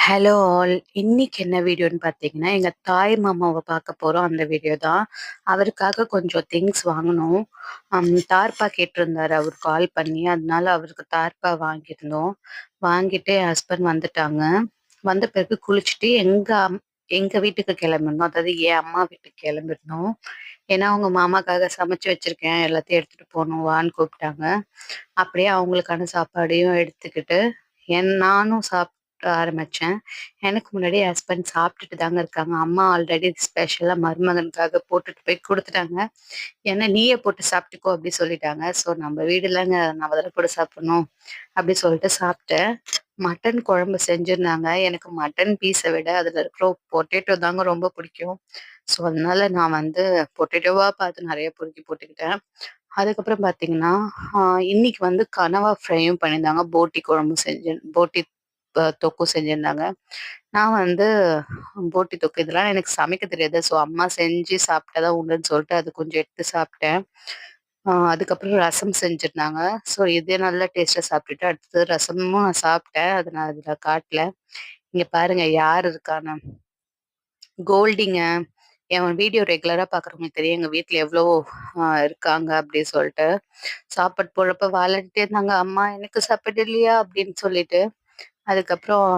Hello all. இன்னைக்கு என்ன வீடியோன்னு பார்த்தீங்கன்னா, எங்கள் தாய் மாமாவை பார்க்க போகிறோம் அந்த வீடியோ தான். அவருக்காக கொஞ்சம் திங்ஸ் வாங்கணும். தார்ப்பா கேட்டிருந்தாரு அவர் கால் பண்ணி. அதனால அவருக்கு தார்ப்பா வாங்கியிருந்தோம். வாங்கிட்டு என் ஹஸ்பண்ட் வந்துட்டாங்க. வந்த பிறகு குளிச்சுட்டு எங்கள் அம் வீட்டுக்கு கிளம்பிருந்தோம் அதாவது என் அம்மா வீட்டுக்கு கிளம்பிருந்தோம். ஏன்னா, அவங்க மாமாக்காக சமைச்சு வச்சுருக்கேன் எல்லாத்தையும் எடுத்துகிட்டு போகணும் வான்னு கூப்பிட்டாங்க. அப்படியே அவங்களுக்கான சாப்பாடையும் எடுத்துக்கிட்டு, என் நானும் சாப்பிட்டு ஆரம்பித்தேன் எனக்கு முன்னாடி ஹஸ்பண்ட் சாப்பிட்டுட்டு தாங்க இருக்காங்க. அம்மா ஆல்ரெடி ஸ்பெஷலாக மருமகனுக்காக போட்டுட்டு போய் கொடுத்துட்டாங்க ஏன்னா, "நீயே போட்டு சாப்பிட்டுக்கோ" அப்படி சொல்லிட்டாங்க. ஸோ நம்ம வீடுலங்க நம்ம தானே போட்டு சாப்பிடணும். அப்படி சொல்லிட்டு சாப்பிட்டேன். மட்டன் குழம்பு செஞ்சிருந்தாங்க. எனக்கு மட்டன் பீஸை விட அதில் இருக்கிற பொட்டேட்டோ தாங்க ரொம்ப பிடிக்கும். ஸோ அதனால நான் வந்து பொட்டேட்டோவாக பார்த்து நிறைய பொறுக்கி போட்டுக்கிட்டேன். அதுக்கப்புறம் பார்த்தீங்கன்னா, இன்னைக்கு வந்து கனவா ஃப்ரையும் பண்ணியிருந்தாங்க. போட்டி குழம்பு செஞ்சு போட்டி தொக்கும் செஞ்சிருந்தாங்க. நான் வந்து போட்டி தொக்கு இதெல்லாம் எனக்கு சமைக்க தெரியாது. ஸோ அம்மா செஞ்சு சாப்பிட்டா தான் உண்டுன்னு சொல்லிட்டு அது கொஞ்சம் எடுத்து சாப்பிட்டேன். அதுக்கப்புறம் ரசம் செஞ்சிருந்தாங்க. ஸோ இதே நல்லா டேஸ்ட்டாக சாப்பிட்டுட்டு, அடுத்தது ரசமும் நான் சாப்பிட்டேன். அதை நான் அதில் காட்டல. இங்கே பாருங்க யார் இருக்கான்னு. கோல்டிங்க. என் வீடியோ ரெகுலராக பார்க்குறவங்களுக்கு தெரியும். எங்கள் வீட்டில் எவ்வளோ இருக்காங்க அப்படி சொல்லிட்டு சாப்பாடு போடுறப்ப வாலண்டியா இருந்தாங்க. "அம்மா எனக்கு சாப்பாடு இல்லையா?" அப்படின்னு சொல்லிட்டு. அதுக்கப்புறம்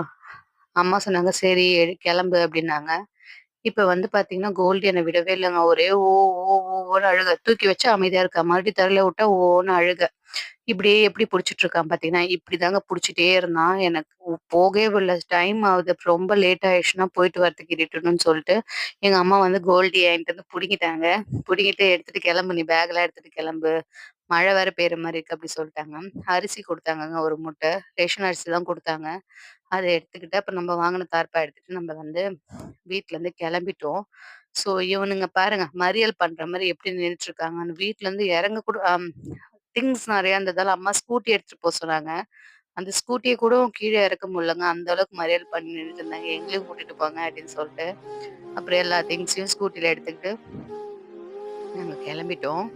அம்மா சொன்னாங்க, "சரி கிளம்பு" அப்படின்னாங்க. இப்ப வந்து பார்த்தீங்கன்னா, கோல்டு என்னை விடவே இல்லைங்க ஒரே ஓ ஓ ஓன்னு அழுக. தூக்கி வச்சா அமைதியா இருக்கா. மறுபடியும் தரல விட்டா ஓன்னு அழுக. இப்படியே எப்படி புடிச்சிட்டு இருக்கான் பார்த்தீங்கன்னா, இப்படிதாங்க புடிச்சிட்டே இருந்தான். எனக்கு போகவே விடல. டைம் ஆகுது. ரொம்ப லேட் ஆயிடுச்சுன்னா போயிட்டு வரதுக்கு இருட்டணும்னு சொல்லிட்டு, எங்க அம்மா வந்து கோல்டி என்கிட்ட வந்து பிடிங்கிட்டாங்க பிடிங்கிட்டு எடுத்துட்டு கிளம்பு நீ பேக்லாம் எடுத்துட்டு கிளம்பு. மழை வேற பெய்ற மாதிரி இருக்கு அப்படி சொல்லிட்டாங்க அரிசி கொடுத்தாங்கங்க ஒரு மூட்டை. ரேஷன் அரிசி தான் கொடுத்தாங்க அதை எடுத்துக்கிட்டு, அப்போ நம்ம வாங்கின தார்ப்பா எடுத்துட்டு நம்ம வந்து வீட்லருந்து கிளம்பிட்டோம். ஸோ இவனுங்க பாருங்க, மறியல் பண்ற மாதிரி எப்படி நின்றுட்டு இருக்காங்கன்னு. வீட்லருந்து இறங்க கூட திங்ஸ் நிறையா இருந்ததால அம்மா ஸ்கூட்டி எடுத்துட்டு போ சொன்னாங்க. அந்த ஸ்கூட்டியை கூட கீழே இறக்க முடியலங்க. அந்த அளவுக்கு மறியல் பண்ணி நின்றுட்டு இருந்தாங்க. எங்களையும் கூட்டிட்டு போங்க அப்படின்னு சொல்லிட்டு அப்புறம் எல்லா திங்ஸையும் ஸ்கூட்டியில் எடுத்துக்கிட்டு நாங்க கிளம்பிட்டோம்.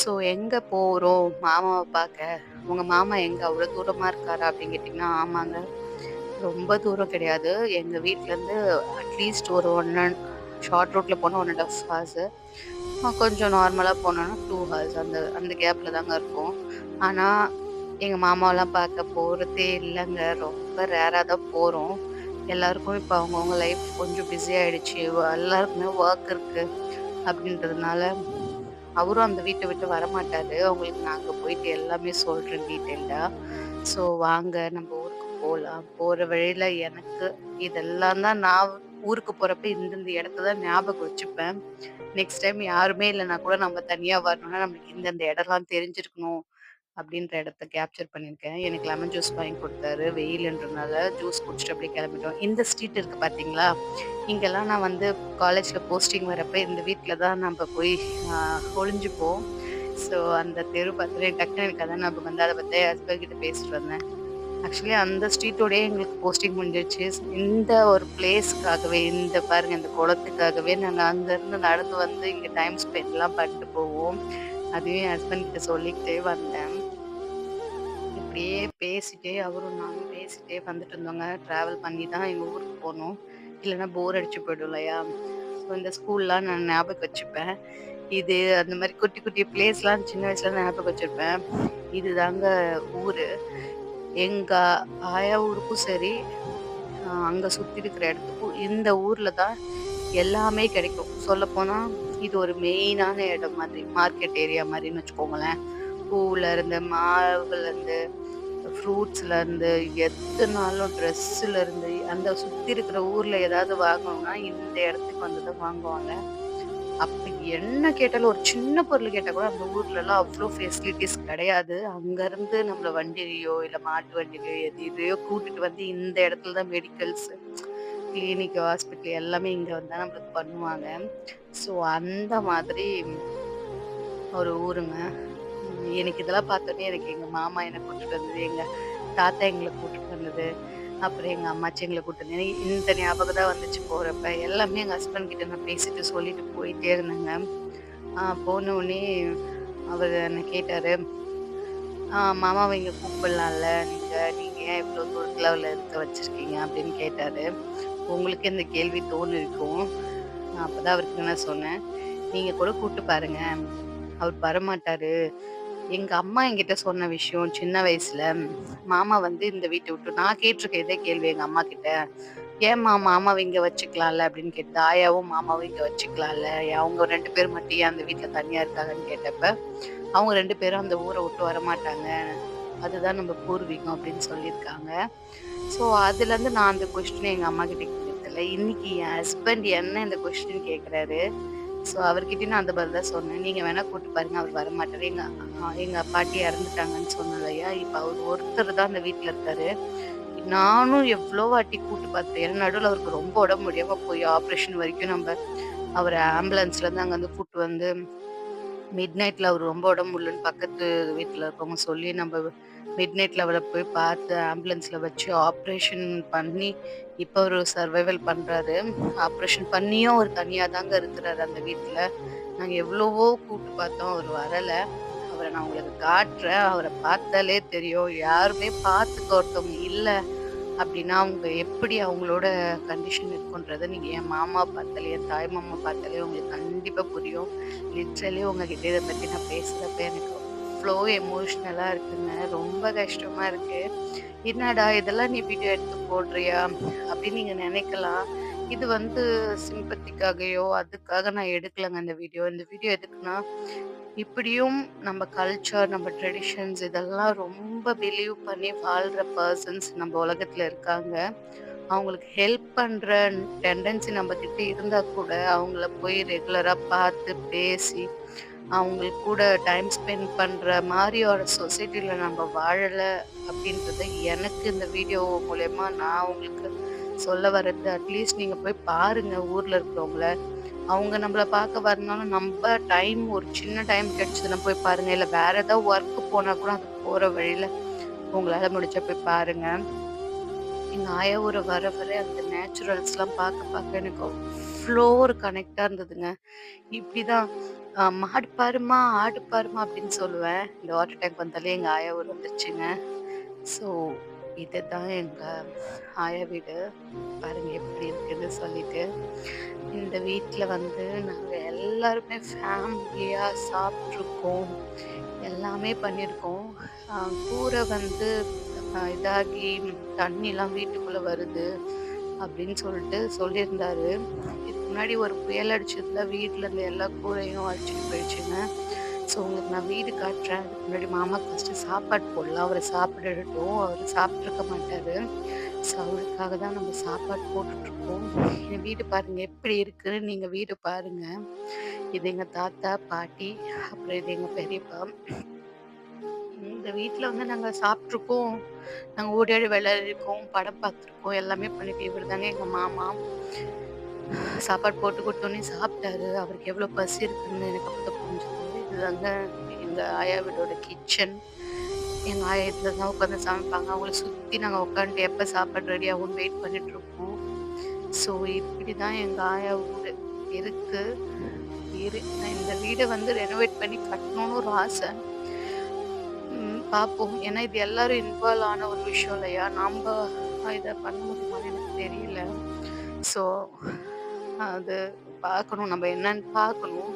ஸோ எங்கே போகிறோம் மாமாவை பார்க்க? உங்கள் மாமா எங்கே அவ்வளோ தூரமாக இருக்காரா? அப்படின்னு கேட்டிங்கன்னா ஆமாங்க. ரொம்ப தூரம் கிடையாது. எங்கள் வீட்டிலேருந்து அட்லீஸ்ட் ஒரு ஒன் அண்ட் ஷார்ட் ரூட்டில் போனால் ஒன் அண்ட் ஆஃப் ஹார்ஸு. கொஞ்சம் நார்மலாக போனோன்னா டூ ஹார்ஸ் அந்த அந்த கேப்பில் தாங்க இருக்கும். ஆனால் எங்கள் மாமாவெல்லாம் பார்க்க போகிறதே இல்லைங்க ரொம்ப ரேராக தான் போகிறோம் எல்லாருக்கும் இப்போ அவங்கவுங்க லைஃப் கொஞ்சம் பிஸி ஆயிடுச்சு. எல்லாருக்குமே ஒர்க் இருக்குது அப்படின்றதுனால, அவரும் அந்த வீட்டை விட்டு வரமாட்டாரு. அவங்களுக்கு நான் அங்க போயிட்டு எல்லாமே சொல்கிறேன் டீட்டெயிலாக ஸோ வாங்க நம்ம ஊருக்கு போகலாம் போகிற வழியில் எனக்கு இதெல்லாம் தான் நான் ஊருக்கு போகிறப்ப இந்தந்த இடத்த தான் ஞாபகம் வச்சுப்பேன். நெக்ஸ்ட் டைம் யாருமே இல்லைன்னா கூட நம்ம தனியாக வரணும்னா, நம்மளுக்கு இந்தந்த இடம்லாம் தெரிஞ்சிருக்கணும். அப்படின்ற இடத்த கேப்சர் பண்ணியிருக்கேன். எனக்கு லெமன் ஜூஸ் வாங்கி கொடுத்தாரு வெயில்ன்றனால ஜூஸ் குடிச்சிட்டு அப்படியே கிளம்பிட்டோம். இந்த ஸ்ட்ரீட் இருக்கு பார்த்தீங்களா? இங்கெல்லாம் நான் வந்து காலேஜில் போஸ்டிங் வரப்ப இந்த வீட்டில் தான் நம்ம போய் ஒழிஞ்சுப்போம் ஸோ அந்த தெரு பார்த்துட்டு டக்குனு எனக்கு அதான் நம்ம வந்து அதை பற்றி ஹஸ்பண்ட் கிட்ட பேசிட்டு வந்தேன். ஆக்சுவலி அந்த ஸ்ட்ரீட்டோடயே எங்களுக்கு போஸ்டிங் முடிஞ்சிருச்சு. இந்த ஒரு பிளேஸ்க்காகவே இந்த பாருங்க இந்த குளத்துக்காகவே நாங்கள் அங்கேருந்து நடந்து வந்து இங்கே டைம் ஸ்பெண்ட்லாம் பண்ணிட்டு போவோம். அதையும் என் ஹஸ்பண்ட் கிட்ட சொல்லிக்கிட்டே வந்தேன். அப்படியே பேசிட்டே அவரும் நானும் பேசிட்டே வந்துட்டு இருந்தோங்க. ட்ராவல் பண்ணி தான் எங்கள் ஊருக்கு போகணும் இல்லைன்னா போர் அடிச்சு போயிடும் இல்லையா? ஸோ இந்த ஸ்கூல்லாம் நான் ஞாபகம் வச்சுப்பேன். இது அந்த மாதிரி குட்டி குட்டி பிளேஸ்லாம் சின்ன வயசுல ஞாபகம் வச்சுருப்பேன் இது தாங்க ஊர் எங்கள் ஆயா ஊருக்கும் சரி, அங்கே சுற்றி இருக்கிற இடத்துக்கும் இந்த ஊரில் தான் எல்லாமே கிடைக்கும். சொல்லப்போனால் இது ஒரு மெயினான இடம் மாதிரி. மார்க்கெட் ஏரியா மாதிரின்னு வச்சுக்கோங்களேன். பூவில் இருந்து மாவுலேருந்து ஃப்ரூட்ஸ்லருந்து, எதுனாலும் ட்ரெஸ்ஸுலேருந்து அந்த சுத்தி இருக்கிற ஊர்ல ஏதாவது வாங்கணும்னா, இந்த இடத்துக்கு வந்து தான் வாங்குவாங்க. அப்ப என்ன கேட்டாலும் ஒரு சின்ன பொருள் கேட்டா கூட அந்த ஊர்லலாம் அவ்வளோ ஃபெசிலிட்டிஸ் கிடையாது. அங்கேருந்து நம்மள வண்டிலையோ இல்ல மாட்டு வண்டிலையோ எது எதையோ கூட்டிட்டு வந்து இந்த இடத்துல தான் மெடிக்கல்ஸ், கிளினிக், ஹாஸ்பிட்டல் எல்லாமே இங்க வந்து தான் நம்மளுக்கு பண்ணுவாங்க. ஸோ அந்த மாதிரி ஒரு ஊருங்க. எனக்கு இதெல்லாம் பார்த்தோன்னே எனக்கு எங்க மாமா என்ன கூட்டிட்டு வந்தது, எங்க தாத்தா எங்களை கூட்டிட்டு வந்தது, அப்புறம் எங்க அம்மாச்சி எங்களை கூட்டிட்டு வந்து இந்த ஞாபகம் தான் வந்துச்சு போறப்ப. எல்லாமே எங்க ஹஸ்பண்ட் கிட்ட நான் பேசிட்டு சொல்லிட்டு போயிட்டே இருந்தேங்க. ஆ அவர் என்னை கேட்டார் கேட்டாரு, "ஆ கூப்பிடலாம்ல நீங்கள் நீங்கள் ஏன் இவ்வளோ தூரத்தில் இருக்க வச்சுருக்கீங்க? அப்படின்னு கேட்டாரு. உங்களுக்கு இந்த கேள்வி தோணிருக்கும். நான் அப்பதான் அவருக்கு என்ன சொன்னேன். நீங்கள் கூட கூப்பிட்டு பாருங்க. அவர் வரமாட்டாரு. எங்க அம்மா என்கிட்ட சொன்ன விஷயம் சின்ன வயசுல மாமா வந்து இந்த வீட்டை விட்டு நான் கேட்டிருக்கேன் இதே கேள்வி எங்க அம்மா கிட்ட. ஏம்மா மாமாவை இங்க வச்சுக்கலாம்ல? அப்படின்னு கேட்டு ஆயாவும் மாமாவும் இங்க வச்சுக்கலாம்ல. அவங்க ரெண்டு பேர் மட்டும் ஏன் அந்த வீட்டுல தனியா இருக்காங்கன்னு கேட்டப்ப அவங்க ரெண்டு பேரும் அந்த ஊரை விட்டு வரமாட்டாங்க. அதுதான் நம்ம பூர்வீகம் அப்படின்னு சொல்லியிருக்காங்க. ஸோ அதுலேருந்து நான் அந்த கொஸ்டின் எங்கள் அம்மா கிட்ட கேட்டதில்ல. இன்னைக்கு என் ஹஸ்பண்ட் என்ன இந்த கொஸ்டின் கேட்குறாரு ஸோ அவர்கிட்டயும் நான் அந்த பதில் தான் சொன்னேன். நீங்கள் வேணால் கூப்பிட்டு பாருங்க அவர் வரமாட்டார். எங்கள் எங்கள் பாட்டி இறந்துட்டாங்கன்னு சொன்னேன் இல்லையா? இப்போ அவர் ஒருத்தர் தான் அந்த வீட்டில் இருக்காரு. நானும் எவ்வளோ வாட்டி கூப்பிட்டு பார்த்தேன் ஏன்னா நடுவில் அவருக்கு ரொம்ப உடம்பு முடியாமல் போய் ஆப்ரேஷன் வரைக்கும் நம்ம அவரை ஆம்புலன்ஸ்லேருந்து அங்கேருந்து கூப்பிட்டு வந்து மிட் நைட்டில் அவர் ரொம்ப உடம்பு இல்லைன்னு பக்கத்து வீட்டில் இருக்கவங்க சொல்லி நம்ம மிட் நைட்டில் அவரை போய் பார்த்து ஆம்புலன்ஸில் வச்சு ஆப்ரேஷன் பண்ணி இப்போ ஒரு சர்வைவல் பண்ணுறாரு ஆப்ரேஷன் பண்ணியும் அவர் தனியாக தாங்க இருக்கிறாரு அந்த வீட்டில். நாங்கள் எவ்வளவோ கூப்பிட்டு பார்த்தோம் அவர் வரலை. அவரை நான் உங்களுக்கு காட்டுறேன். அவரை பார்த்தாலே தெரியும். யாருமே பார்த்துக்க ஒருத்தவங்க இல்லை. அப்படின்னா அவங்க எப்படி அவங்களோட கண்டிஷன் இருக்குன்றதை நீங்கள் என் மாமா பார்த்தாலே என் தாய் மாமா பார்த்தாலே உங்களுக்கு கண்டிப்பாக புரியும். லிட்ரலி உங்ககிட்ட இதை பற்றி நான் பேசுகிறப்ப எனக்கு அவ்வளோ எமோஷ்னலாக இருக்குங்க. ரொம்ப கஷ்டமாக இருக்குது என்னடா இதெல்லாம் நீ வீடியோ எடுத்து போடுறியா? அப்படின்னு நீங்கள் நினைக்கலாம். இது வந்து சிம்பத்திக்காகையோ அதுக்காக நான் எடுக்கலைங்க இந்த வீடியோ. இந்த வீடியோ எதுக்குன்னா இப்படியும் நம்ம கல்ச்சர் நம்ம ட்ரெடிஷன்ஸ் இதெல்லாம் ரொம்ப பிலீவ் பண்ணி வாழ்கிற பர்சன்ஸ் நம்ம உலகத்தில் இருக்காங்க. அவங்களுக்கு ஹெல்ப் பண்ணுற டெண்டன்சி நம்மக்கிட்ட இருந்தால் கூட அவங்கள போய் ரெகுலராக பார்த்து பேசி அவங்களுக்கு கூட டைம் ஸ்பெண்ட் பண்ணுற மாதிரி ஒரு சொசைட்டியில் நம்ம வாழலை அப்படின்றத எனக்கு இந்த வீடியோ மூலயமா நான் உங்களுக்கு சொல்ல வர்றது அட்லீஸ்ட் நீங்கள் போய் பாருங்கள் ஊரில் இருக்கிறவங்கள. அவங்க நம்மளை பார்க்க வரனாலும் நம்ம டைம் ஒரு சின்ன டைம் கிடச்சதுன்னா போய் பாருங்கள் இல்லை வேறு ஏதாவது ஒர்க்கு போனால் கூட அது போகிற வழியில் உங்களால் முடிச்சா போய் பாருங்கள் எங்கள் ஆயா ஊரை வர வர அந்த நேச்சுரல்ஸ்லாம் பார்க்க பார்க்க எனக்கு அவ்வளோ ஒரு கனெக்டாக இருந்ததுங்க. இப்படி தான் மாடு பாருமா ஆடு பாருமா அப்படின்னு சொல்லுவேன். இந்த வாட்டர் டேங்க் வந்தாலே எங்கள் ஆயா ஊர் வந்துச்சுங்க. ஸோ இதுதான் எங்கள் ஆயா வீடு. பாருங்கள் எப்படி இருக்குன்னு சொல்லிட்டு. இந்த வீட்டில் வந்து நாங்கள் எல்லாருமே ஃபேமிலியாக சாப்பிட்ருக்கோம் எல்லாமே பண்ணியிருக்கோம். கூரை வந்து இதாகி தண்ணிலாம் வீட்டுக்குள்ளே வருது அப்படின்னு சொல்லிட்டு சொல்லியிருந்தாரு. முன்னாடி ஒரு புயல் அடிச்சதுல வீட்டில் இருந்த எல்லா கூரையும் அடிச்சுட்டு போயிடுச்சுங்க. ஸோ உங்களுக்கு நான் வீடு காட்டுறேன். அதுக்கு முன்னாடி மாமா ஃபஸ்ட்டு சாப்பாடு போடலாம் அவரை சாப்பிடட்டும். அவர் சாப்பிட்ருக்க மாட்டார். ஸோ அவருக்காக தான் நம்ம சாப்பாடு போட்டுட்ருக்கோம். என் வீடு பாருங்கள் எப்படி இருக்குன்னு நீங்கள் வீடு பாருங்கள் இது எங்கள் தாத்தா பாட்டி அப்புறம் இது எங்கள் பெரியப்பா. இந்த வீட்டில் வந்து நாங்கள் சாப்பிட்ருக்கோம் நாங்கள் ஓடி ஓடி விளையாடிருக்கோம். படம் பார்த்துருக்கோம். எல்லாமே பண்ணிட்டு இவர் தாங்க எங்கள் மாமா. சாப்பாடு போட்டு கொடுத்தோன்னே சாப்பிட்டாரு. அவருக்கு எவ்வளோ பசி இருக்குன்னு எனக்கு அப்போ புரிஞ்சுது. இதுதாங்க எங்கள் ஆயா வீடோட கிச்சன் எங்கள் ஆயா இதில் தான் உட்காந்து சமைப்பாங்க. அவங்கள சுற்றி நாங்கள் உட்காந்துட்டு எப்போ சாப்பாடு ரெடி ஆகும்னு வெயிட் பண்ணிகிட்ருப்போம் ஸோ இப்படி தான் எங்கள் ஆயா வீடு இருக்குது இரு இந்த வீடை வந்து ரெனோவேட் பண்ணி கட்டணும்னு ஒரு ஆசை. பார்ப்போம். ஏன்னா இது எல்லாரும் இன்வால்வ் ஆன ஒரு விஷயம் இல்லையா? நம்ம இதை பண்ண முடியுமான்னு எனக்கு தெரியல. ஸோ அது பார்க்கணும். நம்ம என்னன்னு பார்க்கணும்.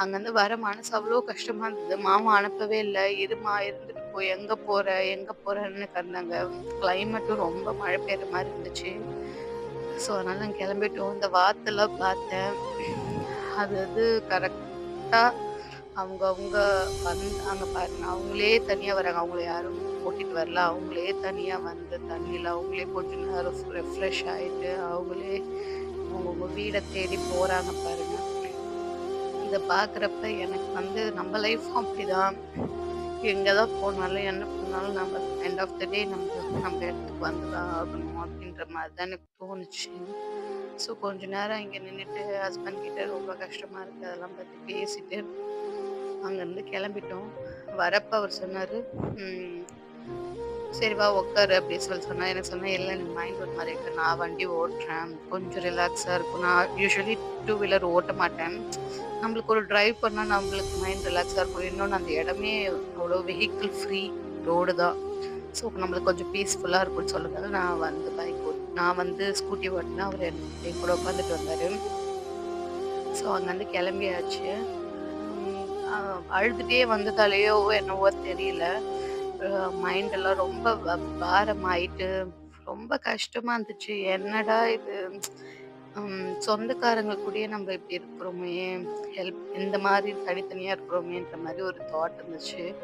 அங்கேருந்து வர மனசு அவ்வளோ கஷ்டமா இருந்தது. மாமா அனுப்பவே இல்லை. இருமா இருந்துட்டு போய் எங்கே போற எங்கே போகிறன்னு கந்தாங்க கிளைமேட்டும் ரொம்ப மழை பெய்கிற மாதிரி இருந்துச்சு. ஸோ அதனால நான் கிளம்பிட்டோம். இந்த வாத்தெல்லாம் பார்த்தேன். அது அது கரெக்டாக அவங்க அவங்க வந்தாங்க பாருங்க. அவங்களே தனியாக வராங்க. அவங்கள யாரும் கூட்டிட்டு வரல. அவங்களே தனியாக வந்து தண்ணியில் அவங்களே போட்டு ரெஃப்ரெஷ் ஆகிட்டு அவங்களே அவங்கவுங்க வீடை தேடி போகிறாங்க பாருங்க. இதை பார்க்குறப்ப எனக்கு வந்து நம்ம லைஃப்பும் அப்படிதான். எங்கே தான் போனாலும் என்ன பண்ணாலும் நம்ம எண்ட் ஆஃப் த டே நம்ம நம்ம இடத்துக்கு வந்து தான் ஆகணும் அப்படின்ற மாதிரி தான் எனக்கு தோணுச்சு. ஸோ கொஞ்ச நேரம் இங்கே நின்றுட்டு ஹஸ்பண்ட் கிட்ட ரொம்ப கஷ்டமாக இருக்குது அதெல்லாம் பற்றி பேசிட்டு அங்கேருந்து கிளம்பிட்டோம். வரப்ப அவர் சொன்னார் சரி வா உட்காரு அப்படின்னு சொல்லி சொன்னால் எனக்கு சொன்னால் இல்லை எனக்கு மைண்ட் ஒரு மாதிரி இருக்கு. நான் வண்டி ஓட்டுறேன். கொஞ்சம் ரிலாக்ஸாக இருக்கும். நான் யூஸ்வலி டூ வீலர் ஓட்ட மாட்டேன். நம்மளுக்கு ஒரு டிரைவ் பண்ணால் நம்மளுக்கு மைண்ட் ரிலாக்ஸாக இருக்கும். இன்னொன்று அந்த இடமே அவ்வளோ வெஹிக்கிள் ஃப்ரீ ரோடு தான். ஸோ நம்மளுக்கு கொஞ்சம் பீஸ்ஃபுல்லாக இருக்கும்னு சொல்லும்போது நான் வந்து பைக் ஓட் நான் வந்து ஸ்கூட்டி ஓட்டினா அவர் என் கூட உட்காந்துட்டு வந்தார். ஸோ அங்கேருந்து கிளம்பியாச்சு. அழுதுகிட்டே வந்ததாலேயோ என்னவோ தெரியல. மைண்டெல்லாம் ரொம்ப வ- பாரமாயிட்டு ரொம்ப கஷ்டமா இருந்துச்சு. என்னடா இது? சொந்தக்காரங்க கூடயே நம்ம இப்படி இருக்கிறோமே ஹெல்ப் இந்த மாதிரி தனித்தனியாக இருக்கிறோமேன்ற மாதிரி ஒரு தாட் இருந்துச்சு.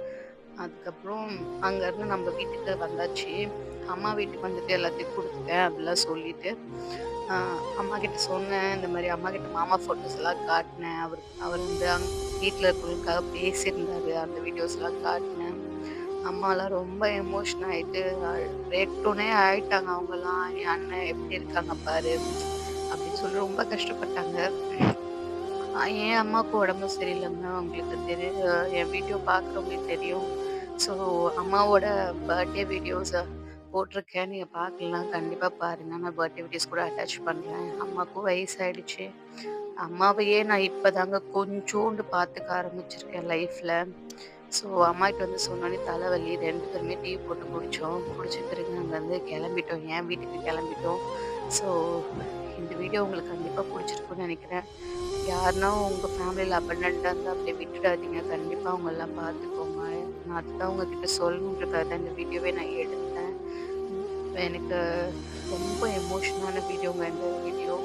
அதுக்கப்புறம் அங்கேருந்து நம்ம வீட்டுக்கு வந்தாச்சு. அம்மா வீட்டுக்கு வந்துட்டு எல்லாத்தையும் கொடுத்துட்டேன் அப்படிலாம் சொல்லிட்டு அம்மா கிட்ட சொன்னேன். இந்த மாதிரி அம்மா கிட்ட மாமா ஃபோட்டோஸ் எல்லாம் காட்டினேன். அவர் அவர் வந்து அங் வீட்டில் இருக்கிறவங்களுக்காக பேசியிருந்தாரு. அந்த வீடியோஸ் எல்லாம் காட்டினேன். அம்மாலாம் ரொம்ப எமோஷன் ஆயிட்டு ரேட்டுனே ஆயிட்டாங்க அவங்கெல்லாம். என் அண்ணன் எப்படி இருக்காங்க பாரு? அப்படின்னு சொல்லி ரொம்ப கஷ்டப்பட்டாங்க. என் அம்மாவுக்கு உடம்பு சரியில்லைங்க அவங்களுக்கு தெரியும் என் வீடியோ பார்க்குறவங்களுக்கு தெரியும். ஸோ அம்மாவோட பர்த்டே வீடியோஸை போட்டிருக்கேன். நீங்கள் பார்க்கலாம். கண்டிப்பாக பாருங்கள் நான் பர்த்டே வீடியோஸ் கூட அட்டாச் பண்ணுறேன் அம்மாவுக்கும் வயசாயிடுச்சு. அம்மாவையே நான் இப்போ தாங்க கொஞ்சோண்டு பார்த்துக்க ஆரம்பிச்சிருக்கேன் லைஃப்பில் ஸோ அம்மாக்கிட்ட வந்து சொன்னோன்னே தலைவலி ரெண்டு பேருமே டீ போட்டு குடித்தோம் குடிச்ச பிறகு அங்கேருந்து கிளம்பிட்டோம். என் வீட்டுக்கு கிளம்பிட்டோம். ஸோ இந்த வீடியோ உங்களுக்கு கண்டிப்பாக பிடிச்சிருக்குன்னு நினைக்கிறேன். யாருன்னா உங்கள் ஃபேமிலியில் அபண்டண்ட்டாக இருந்தால் அப்படியே விட்டுடாதீங்க. கண்டிப்பாக அவங்கெல்லாம் பார்த்துக்கோங்க நான் அதுதான் உங்ககிட்ட சொல்லணுன்றக்காக தான் இந்த வீடியோவே நான் எடுத்தேன். எனக்கு ரொம்ப எமோஷனான வீடியோங்க இந்த வீடியோ.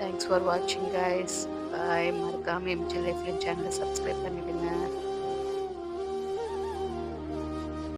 தேங்க்ஸ் ஃபார் வாட்சிங் கைஸ் பாய் மறக்காமல் எம்ஜி லைஃப்ல சேனலை சப்ஸ்கிரைப் பண்ணிவிடுங்க